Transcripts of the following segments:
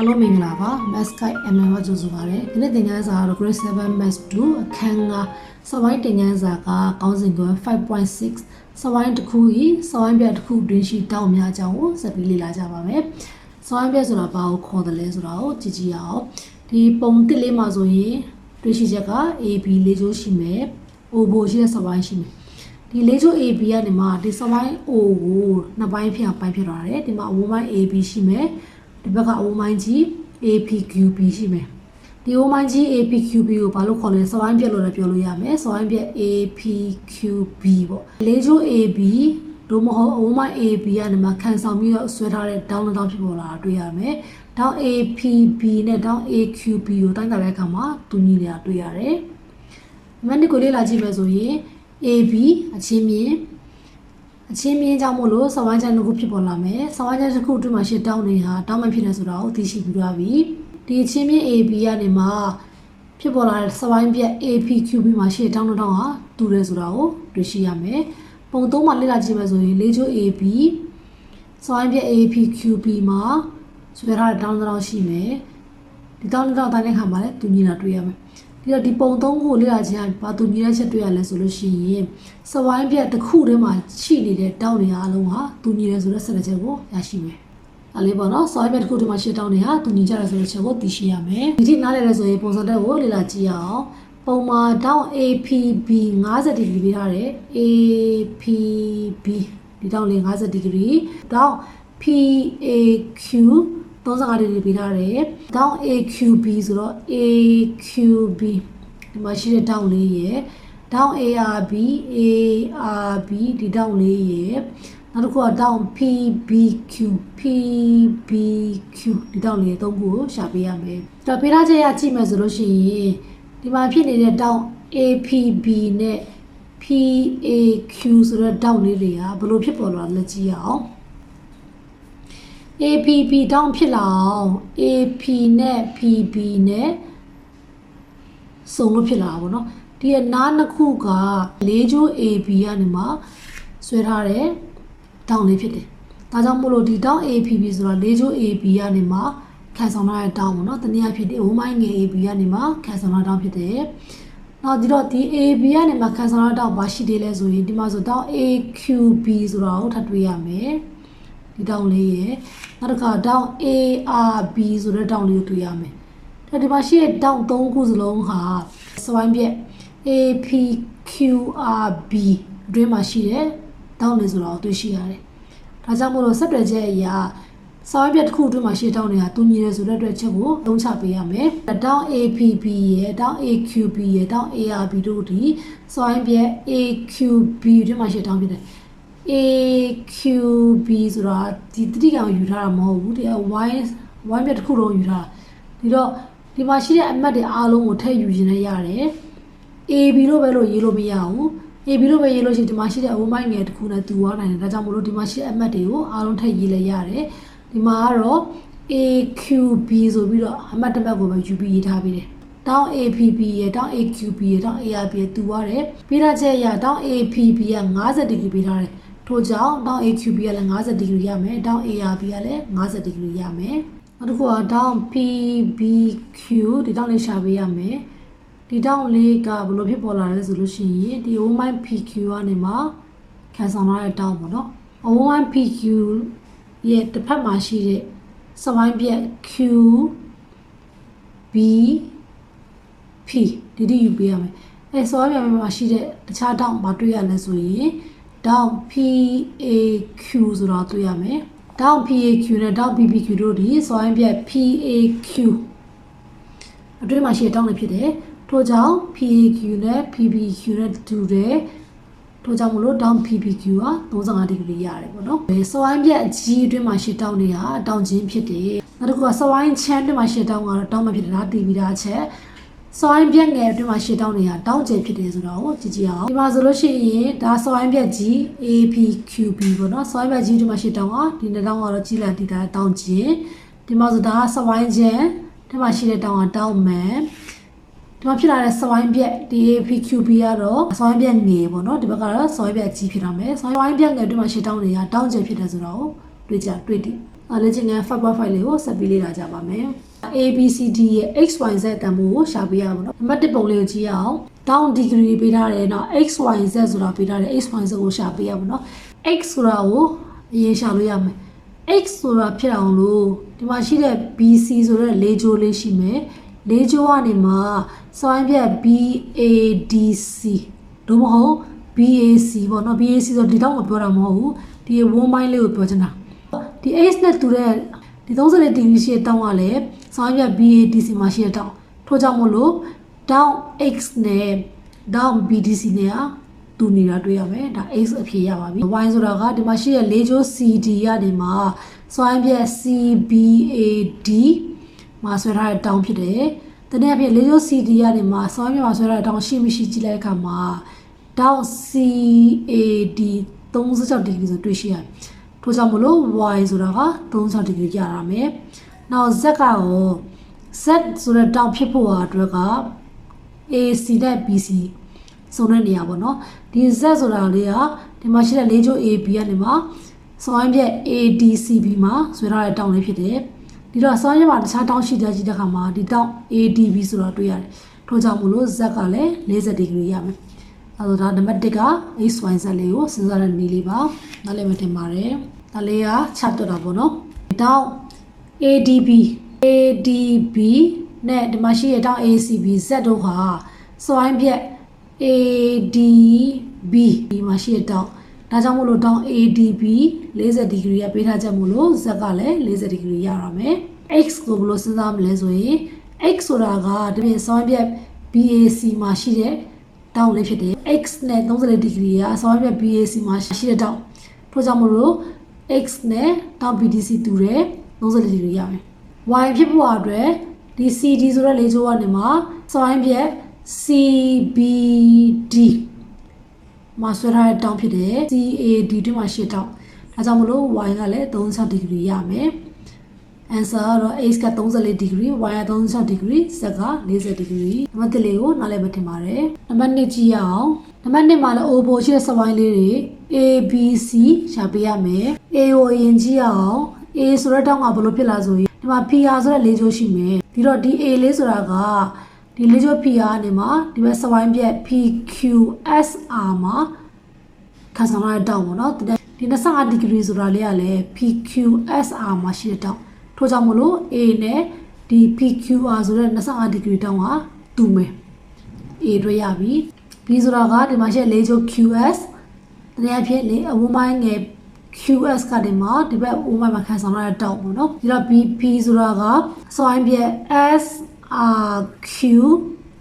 အားလုံးမင်္ဂလာပါ Math Guide MM ကကြိုဆိုပါရစေဒီနေ့သင်ခန်းစာကတော့ Grade 7 Math 2အခန်းကစပိုင်းသင်ခန်းစာကကောင်းစဉ်ကွယ်5.6စပိုင်းတစ်ခုဤစပိုင်းပြတစ်ခုတွင်ရှိတောင်းများကြောင်းကိုဆက်ပြီးလေ့လာကြပါမယ်စပိုင်းပြဆိုတာဘာကိုခေါ်တယ်လဲဆိုတာကိုကြည့်ကြည့်ရအောင်ဒီပုံတစ်လေးမှာဆိုရင်တွင်ရှိချက်က AB လေးချိုးရှိမယ် O ဘိုရှိတဲ့စပိုင်းရှိမယ်ဒီလေးချိုး AB ကနေမှဒီစပိုင်း O ကိုနှစ်ပိုင်းဖြစ်အောင်ပိုင်းဖြစ်သွားတယ်ဒီမှာအဝန်းပိုင်း AB ရှိမယ် ဒီဘက်ကအဝန်းပိုင်းကြီး APQB ရှိမယ်ဒီအဝန်းပိုင်းကြီး APQB ကိုဘာလို့ခေါ်လဲစပိုင်းပြက်လို့လည်းပြောလို့ရမယ်စပိုင်းပြက် APQB ပေါ့လေးချိုး AB ဒို့မဟုတ်အဝန်းပိုင်း AB ကနေမှခံဆောင်ပြီးတော့ဆွဲထားတဲ့ down တောင်းဖြစ်ပေါ်လာတာတွေ့ရမယ်တောင်း APB နဲ့တောင်း AQB ကိုတိုင်းတာတဲ့အခါမှာတူညီနေတာတွေ့ရတယ်မန်ဒီကိုလေးလာကြည့်မယ်ဆိုရင် AB အချင်းမြင် အချင်းမြင်ကြောင့်မို့လို့စဝိုင်းချန်တစ်ခုဖြစ်ပေါ်လာမယ်စဝိုင်းချန်တစ်ခုအတွင်းမှာရှစ်တောင်းနေဟာတောင်းမဖြစ်နေဆိုတာကိုသိရှိပြီးသွားပြီဒီအချင်းမြင် AB ကနေမှဖြစ်ပေါ်လာတဲ့စဝိုင်းပြက် APQB မှာရှစ်တောင်းတောင်းဟာတူတယ်ဆိုတာကိုတွေ့ရှိရမယ်ပုံသုံးမှာလေ့လာကြည့်မယ်ဆိုရင်လေးချိုး AB စဝိုင်းပြက် APQB မှာဆွဲထားတဲ့တောင်းတောင်းရှိမယ်ဒီတောင်းတောင်းတိုင်းတဲ့ခါမှာလည်းတူညီတာတွေ့ရမယ် ဒီတော့ဒီပုံသုံးခုကိုလေ့လာခြင်းဘာသူညီတဲ့ချက်တွေ့ရလဲဆိုလို့ရှိရင်စဝိုင်းပြက်တစ်ခုတည်းမှာရှိနေတဲ့တောင်းတွေအားလုံးဟာသူညီတယ်ဆိုတဲ့ဆက်လက်ချက်ကိုရရှိမယ်။ဒါလေးပေါ့နော်စဝိုင်းပြက်တစ်ခုတည်းမှာရှိတဲ့တောင်းတွေဟာသူညီကြတယ်ဆိုတဲ့ချက်ကိုသိရှိရမယ်။ဒီထိနားလည်လဲဆိုရင်ပုံစံတက်ကိုလေ့လာကြည့်ရအောင်။ပုံမှာတောင်း APB 50ဒီဂရီပေးထားတယ် APB ဒီတောင်းလေး50ဒီဂရီတောင်း PAQ 35ဒီဂရီပေးထားတယ်။ down AQB ဆိုတော့ AQB ဒီမှာရှိတဲ့ down လေးရယ် down ARB ARB ဒီ down လေးရယ်နောက်တစ်ခုက down PBQ PBQ ဒီ down လေးသုံးခုကိုရှာပေးရမယ်။ဒါပေးထားချက်ရကြည့်မယ်ဆိုလို့ရှိရင်ဒီမှာဖြစ်နေတဲ့ down APB နဲ့ PAQ ဆိုတဲ့ down လေးတွေကဘယ်လိုဖြစ်ပေါ်လာလဲကြည့်ရအောင်။ APP တောင်းဖြစ်လာအောင် AP နဲ့ PB နဲ့စုံလို့ဖြစ်လာတာပေါ့နော်ဒီအနားနှစ်ခုကလေးချိုး AB ကနေမှဆွဲထားတဲ့တောင်းလေးဖြစ်တယ်ဒါကြောင့်မို့လို့ဒီတောင်း APB ဆိုတာလေးချိုး AB ကနေမှခံဆောင်ထားတဲ့တောင်းပေါ့နော်တနည်းအားဖြင့်ဒီ O မိုင်းငယ် AB ကနေမှခံဆောင်ထားတဲ့တောင်းဖြစ်တယ်နောက်ဒီတော့ဒီ AB ကနေမှခံဆောင်ထားတဲ့တောင်းဘာရှိသေးလဲဆိုရင်ဒီမှာဆိုတောင်း AQB ဆိုတာကိုထပ်တွေ့ရမယ် ဒီတောင်းလေးရယ်နောက်တစ်ခါတောင်း ARB ဆိုတဲ့တောင်းလေးကိုတွေ့ရမယ်ဒါဒီမှာရှိတဲ့တောင်း၃ခုစလုံးဟာစဝိုင်းပြက် APQRB အတွင်းမှာရှိတဲ့တောင်းလေးဆိုတော့တွေ့ရှိရတယ်ဒါကြောင့်မို့လို့ဆက်တွယ်ချက်အရာစဝိုင်းပြက်တစ်ခုအတွင်းမှာရှိတဲ့တောင်းတွေကတူညီတယ်ဆိုတဲ့အတွက်ချက်ကိုသုံးချပေးရမယ်တောင်း APB ရဲ့တောင်း AQB ရဲ့တောင်း ARB တို့ဒီစဝိုင်းပြက် AQB အတွင်းမှာရှိတဲ့တောင်းဖြစ်တယ် AQB ဆိုတာဒီတတိကောင်ယူထားတာမဟုတ်ဘူးဒီ Y Y မြတ်တစ်ခုလုံးယူထားတာဒီတော့ဒီမှာရှိတဲ့အမှတ်တွေအားလုံးကိုထည့်ယူခြင်းနဲ့ရတယ် AB လို့ပဲလို့ရေးလို့မရဘူး AB လို့ပဲရေးလို့ရှိရင်ဒီမှာရှိတဲ့အဝန်းပိုင်းငယ်တစ်ခုနဲ့တူသွားနိုင်တယ်ဒါကြောင့်မလို့ဒီမှာရှိတဲ့အမှတ်တွေကိုအားလုံးထည့်ရေးလဲရတယ်ဒီမှာကတော့ AQB ဆိုပြီးတော့အမှတ်တစ်မှတ်ကိုပဲယူပြီးရေးထားပေးတယ်တောင်း APB ရဲ့တောင်း AQB ရဲ့တောင်း ARB ရဲ့တူပါတယ်ပြီးတော့ချက်ရတောင်း APB က50ဒီဂရီပေးထားတယ် ထို့ကြောင့်တောင်း AQB ကလည်း50ဒီဂရီရမယ်တောင်း ARB ကလည်း50ဒီဂရီရမယ်နောက်တစ်ခုကတောင်း PBQ ဒီတောင်းလေးရှာပေးရမယ်ဒီတောင်းလေးကဘယ်လိုဖြစ်ပေါ်လာလဲဆိုလို့ရှိရင်ဒီ O9 PQ ကနေမှခံဆောင်လာတဲ့တောင်းပေါ့နော် O9 PQ ရဲ့တစ်ဖက်မှာရှိတဲ့စပိုင်းပြက် Q B P ဒီဒီယူပေးရမယ်အဲဆိုရပြန်မှာရှိတဲ့တခြားတောင်းမတွေ့ရလဲဆိုရင် down PAQ ဆိုတော့တွေ့ရမယ် down PAQ နဲ့ down PPQ တို့ဒီစွိုင်းပြက် PAQ အတွင်းမှာရှိတဲ့တောင်းတွေဖြစ်တယ်ထို့ကြောင့် PAQ နဲ့ PPQ နဲ့တူတယ်ထို့ကြောင့်မလို့ down PPQ က35ဒီဂရီရတယ်ပေါ့နော်စွိုင်းပြက်အကြီးအတွင်းမှာရှိတောင်းတွေကတောင်းချင်းဖြစ်တယ်နောက်တစ်ခုကစွိုင်းချမ်းအတွင်းမှာရှိတောင်းကတော့တောင်းမဖြစ်တယ်ဒါတီးပြီးသားချက် စွိုင်းပြက်ငယ်အတွင်းမှာရှစ်တောင်းနေတာတောင်းကျဖြစ်တယ်ဆိုတော့ကြည့်ကြည့်အောင်ဒီမှာဆိုလို့ရှိရင်ဒါစွိုင်းပြက်ကြီး APQB ပေါ့နော်စွိုင်းပြက်ကြီးဒီမှာရှစ်တောင်းอ่ะဒီနှစ်တောင်းကတော့ကြီးလာတည်တာတောင်းချင်းဒီမှာဆိုဒါကစွိုင်းချမ်းဒီမှာရှိတဲ့တောင်းကတောင်းမန်ဒီမှာဖြစ်လာတဲ့စွိုင်းပြက်ဒီ APQB ကတော့စွိုင်းပြက်ငယ်ပေါ့နော်ဒီဘက်ကတော့စွိုင်းပြက်ကြီးဖြစ်တော့မယ်စွိုင်းပြက်ငယ်ဒီမှာရှစ်တောင်းနေတာတောင်းကျဖြစ်တယ်ဆိုတော့တွေ့ကြတွေ့တည်အဲလေ့ကျင့်ခန်း5.5လေးကိုဆက်ပြီးလေ့လာကြပါမယ် A B C D ရဲ့ x y z တန်ဖိုးကိုရှာပြရမှာနော်နံပါတ်1ပုံလေးကိုကြည့်ရအောင် down degree ပေးထားတယ်နော် x y z ဆိုတာပေးထားတယ် x y z ကိုရှာပြရမှာနော် x ဆိုတာကိုအရင်ရှာလို့ရမယ် x ဆိုတာဖြစ်အောင်လို့ဒီမှာရှိတဲ့ BC ဆိုတဲ့လေးကြိုးလေးရှိမယ်လေးကြိုးကနေမှစွမ်းပြက် BADC တို့မဟုတ် BAC ပေါ့နော် BAC ဆိုဒီတော့မပြောတာမဟုတ်ဘူးဒီ1 mile လေးကိုပြောချင်တာဒီ x နဲ့တူတဲ့ဒီ34 degree ရှိတဲ့တောင်းကလည်း စွမ်းပြက် BADC မှာရှိတဲ့တောင်းထို့ကြောင့်မို့လို့တောင်း x နဲ့တောင်း BDC နဲ့อ่ะတူနေတာတွေ့ရမယ်ဒါ x အဖြစ်ရပါပြီ y ဆိုတာကဒီမှာရှိတဲ့လေးကျိုး CD ကနေမှာစွမ်းပြက် CBAD မှာဆွဲထားတဲ့တောင်းဖြစ်တယ်တနည်းအားဖြင့်လေးကျိုး CD ကနေမှာစွမ်းပြက်မှာဆွဲထားတဲ့တောင်းရှိမရှိကြည့်လိုက်တဲ့အခါမှာတောင်း CAD 36ဒီဂရီဆိုတွေ့ရှိရတယ်ထို့ကြောင့်မလို့ y ဆိုတာက36ဒီဂရီရတာမယ် နောက် z ကရော z ဆိုတဲ့တောင်းဖြစ်ဖို့အတွက်က AC နဲ့ BC စုံတဲ့နေရာပေါ့နော်ဒီ Z ဆိုတာလေးကဒီမှာရှိတဲ့လေးချိုး AB ကနေမှာစွမ်းပြက် ADCB မှာဆွဲထားတဲ့တောင်းလေးဖြစ်တယ်ဒီတော့စွမ်းပြက်မှာတခြားတောင်းရှိတဲ့ကြည့်တဲ့ခါမှာဒီတောင်း ADB ဆိုတော့တွေ့ရတယ်ထို့ကြောင့်မလို့ Z ကလည်း40ဒီဂရီရမယ်အဲဒါဒါနံပါတ်1က XYZ လေးကိုစဉ်းစားတဲ့နည်းလေးပါနားလည်မတင်ပါတယ်ဒါလေးကချက်တော့တာပေါ့နော်တောင်း ADB ADB နဲ့ဒီမှာရှိတဲ့တောင်း ACB Z တို့ဟာစွမ်းပြက် ADB ဒီမှာရှိတဲ့တောင်းဒါကြောင့်မို့လို့တောင်း ADB 40ဒီဂရီရပေးထားချက်မို့လို့ Z ကလည်း40ဒီဂရီရရမယ် X ကိုဘယ်လိုစဉ်းစားမလဲဆိုရင် X ဆိုတာကဒီပြင်စွမ်းပြက် BAC မှာရှိတဲ့တောင်းလေးဖြစ်တယ် X နဲ့30ဒီဂရီကစွမ်းပြက် BAC မှာရှိတဲ့တောင်းထို့ကြောင့်မို့လို့ x နဲ့တောင်း BDC တူတယ် 30ဒီဂရီရမယ် y ဖြစ်ဖို့အတွက်ဒီ CD ဆိုတဲ့လေးချိုးကနေမှာစွမ်းပြက် CBD မှာဆွဲထားတဲ့တောင်းဖြစ်တယ် CAD တွင်မှာရှစ်တောင်းဒါကြောင့်မလို့ y ကလည်း36ဒီဂရီရမယ် answer ကတော့ x က34ဒီဂရီ y က36ဒီဂရီ z က40ဒီဂရီနံပါတ်1လေးကိုနားလည်မထင်ပါတယ်နံပါတ်2ကြည့်ရအောင်နံပါတ်2မှာလည်း O ပေါ်ရှိတဲ့စပိုင်းလေးတွေ A B C ရှာပေးရမယ် A ကိုအရင်ကြည့်ရအောင် A ဆိုတဲ့တောင်းကဘယ်လိုဖြစ်လာဆိုရင်ဒီမှာ PR ဆိုတဲ့လေးချိုးရှိမယ်ပြီးတော့ဒီ A လေးဆိုတာကဒီလေးချိုး PR နေမှာဒီဘက်စပိုင်းပြက် PQSR မှာခန်းဆောင်ရတဲ့တောင်းပေါ့နော်ဒီ25ဒီဂရီဆိုတာလေးကလည်း PQSR မှာရှိတဲ့တောင်းထို့ကြောင့်မလို့ A နဲ့ဒီ PQR ဆိုတဲ့25ဒီဂရီတောင်းဟာတူမယ် A တွေ့ရပြီ B ဆိုတာကဒီမှာရှိတဲ့လေးချိုး QS တနည်းအားဖြင့်လေအဝန်းပိုင်းငယ် QS ကနေမှဒီဘက်အဝန်းပိုင်းမှာခံဆောင်ရတဲ့တောက်ပေါ့နော်ဒီတော့ BP ဆိုတာကစွိုင်းပြက် SRQ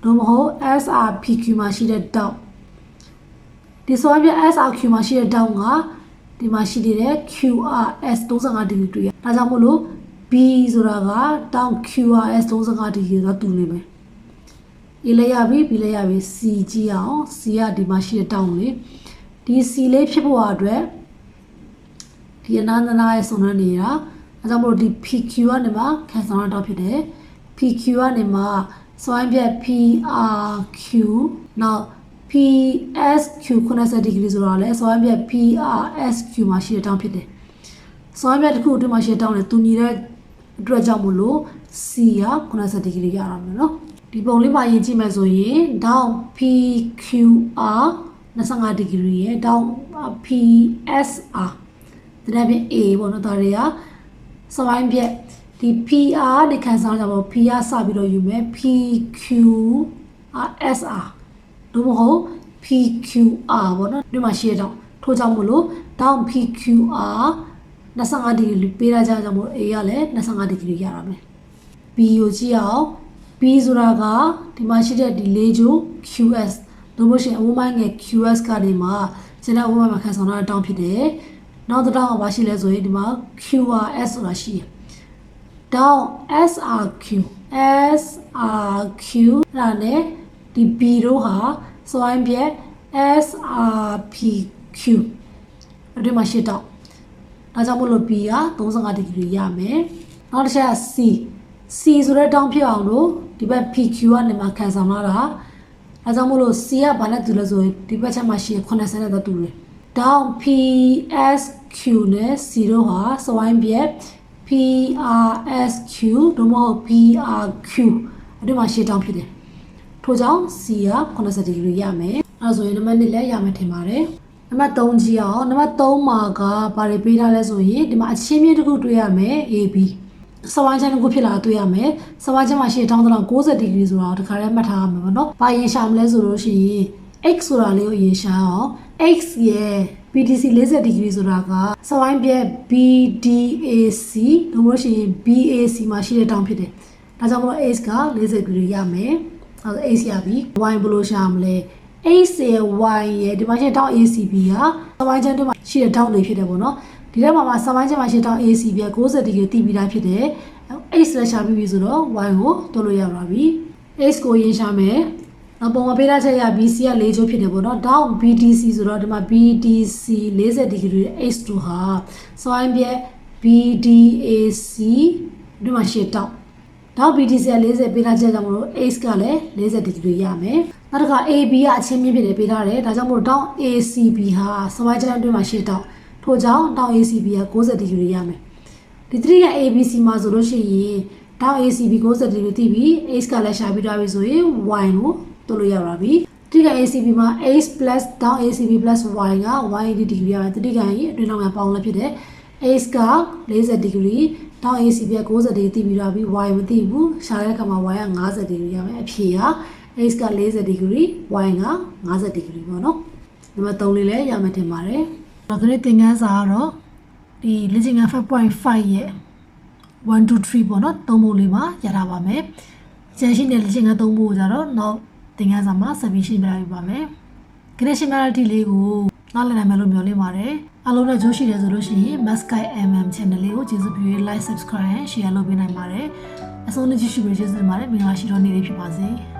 တို့မဟုတ် SRPQ မှာရှိတဲ့တောက်ဒီစွိုင်းပြက် SRQ မှာရှိတဲ့တောက်ကဒီမှာရှိနေတဲ့ QRS 35ဒီဂရီတွေ့ရဒါကြောင့်မို့လို့ B ဆိုတာကတောက် QRS 35ဒီဂရီတော့တူနေမယ် A လည်းရပြီ B လည်းရပြီ C ကြည့်အောင် C ကဒီမှာရှိတဲ့တောင်းလေးဒီ C လေးဖြစ်ဖို့အတွက် ဒီအနားနားရဲ့စုံနှမ်းနေတာအဲကြောင့်မို့လို့ဒီ PQ ကနေမှခံဆောင်ရတော့ဖြစ်တယ် PQ ကနေမှစွမ်းပြက် PRQ နောက် PSQ 90ဒီဂရီဆိုတော့လဲစွမ်းပြက် PRSQ မှာရှိတဲ့တောင်းဖြစ်တယ်စွမ်းပြက်တစ်ခုအတွင်းမှာရှိတဲ့တောင်းလေတူညီတဲ့အတွက်ကြောင့်မို့လို့ C က90ဒီဂရီရတာမယ်နော်ဒီပုံလေးမှာယဉ်ကြည့်မယ်ဆိုရင် down PQR 25ဒီဂရီရဲ့ down PSR ဒါပြင် A ပေါ့နော်ဒါတွေကစပိုင်းပြက်ဒီ PR နဲ့ခံစားကြပါ PR စပြီးတော့ယူမယ် PQRSR တို့မဟုတ် PQR ပေါ့နော်ဒီမှာရှိရတော့ထို့ကြောင့်မလို့ down PQR 25ဒီဂရီပေးရကြကြောင့်မို့ A ကလည်း25ဒီဂရီရတာမယ် B ကိုကြည့်အောင် B ဆိုတာကဒီမှာရှိတဲ့ဒီလေးချိုး QS တို့လို့ရှိရင်အဝန်းပိုင်းငယ် QS ကနေမှကျန်တဲ့အဝန်းပိုင်းမှာခံဆောင်တာတောင်းဖြစ်တယ် နောက်တစ်တောင်းကဘာရှိလဲဆိုရင်ဒီမှာ QRS ဆိုတာရှိတယ်တောင်း SRQ SRQ ဒါနဲ့ဒီ B တို့ဟာစွိုင်းပြက် SRPQ အဲ့ဒီမှာရှိတော့ဒါကြောင့်မို့လို့ B က35ဒီဂရီရမယ်နောက်တစ်ချက်က C C ဆိုတဲ့တောင်းဖြစ်အောင်လို့ဒီဘက် PQ ကနေမှခံဆောင်လာတာအဲကြောင့်မို့လို့ C ကဘာနဲ့တူလဲဆိုရင်ဒီဘက်ချက်မှာရှိရ80နဲ့တော့တူတယ် down PSQ နဲ့ C တို့ဟာစဝိုင်းပြက် PRSQ တို့မဟုတ် PRQ အဲ့ဒီမှာရှေ့တောင်းဖြစ်တယ်ထို့ကြောင့် C က80ဒီဂရီရမယ်အဲ့ဒါဆိုရင်နံပါတ်1လည်းရမယ်ထင်ပါတယ်နံပါတ်3ကြည့်အောင်နံပါတ်3မှာကဘာတွေပေးထားလဲဆိုရင်ဒီမှာအချင်းမြင့်တစ်ခုတွေ့ရမယ် AB စဝိုင်းချမ်းတစ်ခုဖြစ်လာတာတွေ့ရမယ်စဝိုင်းချမ်းမှာရှေ့တောင်းတော့60ဒီဂရီဆိုတော့ဒီခါလေးမှတ်ထားရမယ်ပေါ့နော်ဘာရင်ရှာမလဲဆိုလို့ရှိရင် x ဆိုတာလေးကိုရင်ရှာအောင် x ရဲ့ BDC 40ဒီဂရီဆိုတာကစဝိုင်းပြက် BDAC လို့လို့ရှိရင် BAC မှာရှိတဲ့တောင်းဖြစ်တယ်ဒါကြောင့်မို့ x က40ဒီဂရီရမယ်အဲဒါ x ရပြီ y ဘယ်လိုရှာမလဲ x ရဲ့ y ရဲ့ဒီမှာရှိတဲ့တောင်း ACB ကစဝိုင်းချမ်းတို့မှာရှိတဲ့တောင်းလေးဖြစ်တယ်ပေါ့နော်ဒီထဲမှာမှာစဝိုင်းချမ်းမှာရှိတဲ့တောင်း ACB က60ဒီဂရီတိပြီးသားဖြစ်တယ် x လည်းရှာပြီးပြီဆိုတော့ y ကိုတွလို့ရပါပြီ x ကိုရင်ရှာမယ် နောက်ပုံမှာပေးထားချက်ရ BC က၄ချိုးဖြစ်တယ်ပေါ့နော်။ down BDC ဆိုတော့ဒီမှာ BDC 40ဒီဂရီ H2 ဟာစွိုင်းပြက် BDAC ဒီမှာရှေ့တောက်။ down BDC က40ပေးထားချက်ကြောင့်မလို့ H ကလည်း40ဒီဂရီရမယ်။နောက်တစ်ခါ AB ကအချင်းမြင့်ဖြစ်တယ်ပေးထားတယ်။ဒါကြောင့်မလို့ down ACB ဟာစွိုင်းချက်အတွင်းမှာရှေ့တောက်။ထို့ကြောင့် down ACB က60ဒီဂရီရမယ်။ဒီ3က ABC မှာဆိုလို့ရှိရင်တောက် ACB 60ဒီဂရီတိပြီး H ကလည်းရှာပြီးသွားပြီဆိုရင် Y ကို တွလို့ရပါပြီတိက ACB မှာ H plus down ACB plus Y က 180ဒီဂရီရမယ်တိကရင်အတွင်းနောက်မှာပေါင်းလည်းဖြစ်တယ် H က40ဒီဂရီ down ACB က60ဒီဂရီတိပြီးတော့ပြီ Y မသိဘူးရှာတဲ့အခါမှာ Y က50ဒီဂရီရမယ်အဖြေက H က40ဒီဂရီ Y က50ဒီဂရီပေါ့နော်နံပါတ်3လေးလည်းရမယ်ထင်ပါတယ်ဒါကလေးသင်ခန်းစာကတော့ဒီလေ့ကျင့်ခန်း5.5ရဲ့1 2 3ပေါ့နော်သုံးဖို့လေးမှာရထားပါမယ်ကျန်ရှိတဲ့လေ့ကျင့်ခန်းသုံးဖို့ကြတော့နောက် သင်ခန်းစာမှာဆက်ပြီးရှင်းပြပေးပါမယ်။ဂရက်ရှင်နာတီလေးကိုနားလည်နိုင်မယ်လို့မျှော်လင့်ပါတယ်။အားလုံးနဲ့ကြိုးရှိတယ်ဆိုလို့ရှိရင် Maskai MM Channel လေးကိုကျေးဇူးပြု like subscribe share လုပ်ပေးနိုင်ပါတယ်။အဆုံးနဲ့ကြည့်ရှုပေးကျေးဇူးတင်ပါတယ်။မင်္ဂလာရှိတော်နေ့လေးဖြစ်ပါစေ။